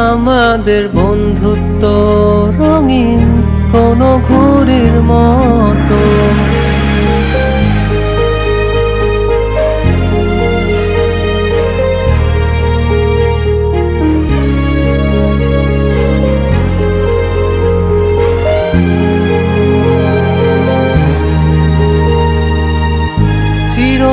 আমাদের বন্ধুত্ব রঙিন কোনো ঘুরির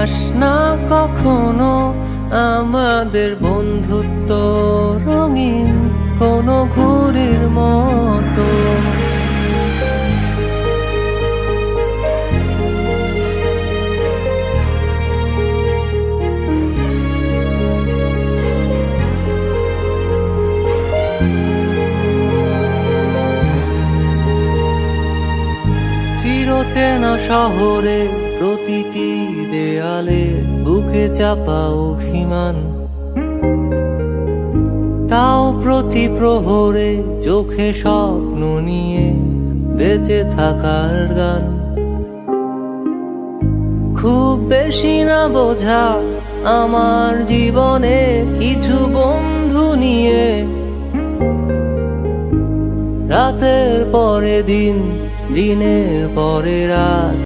যাস না কখনো আমাদের বন্ধুত্ব রঙিন কোনো ঘুরির মতো। চিরচেনা শহরে প্রতিটি দেয়ালে বুকে চাপা অভিমান। তাও প্রতি প্রহরে চোখে স্বপ্ন নিয়ে বেঁচে থাকার গান। খুব বেশি না বোঝা আমার জীবনে কিছু বন্ধু নিয়ে। রাতের পরে দিন দিনের পরে রাত।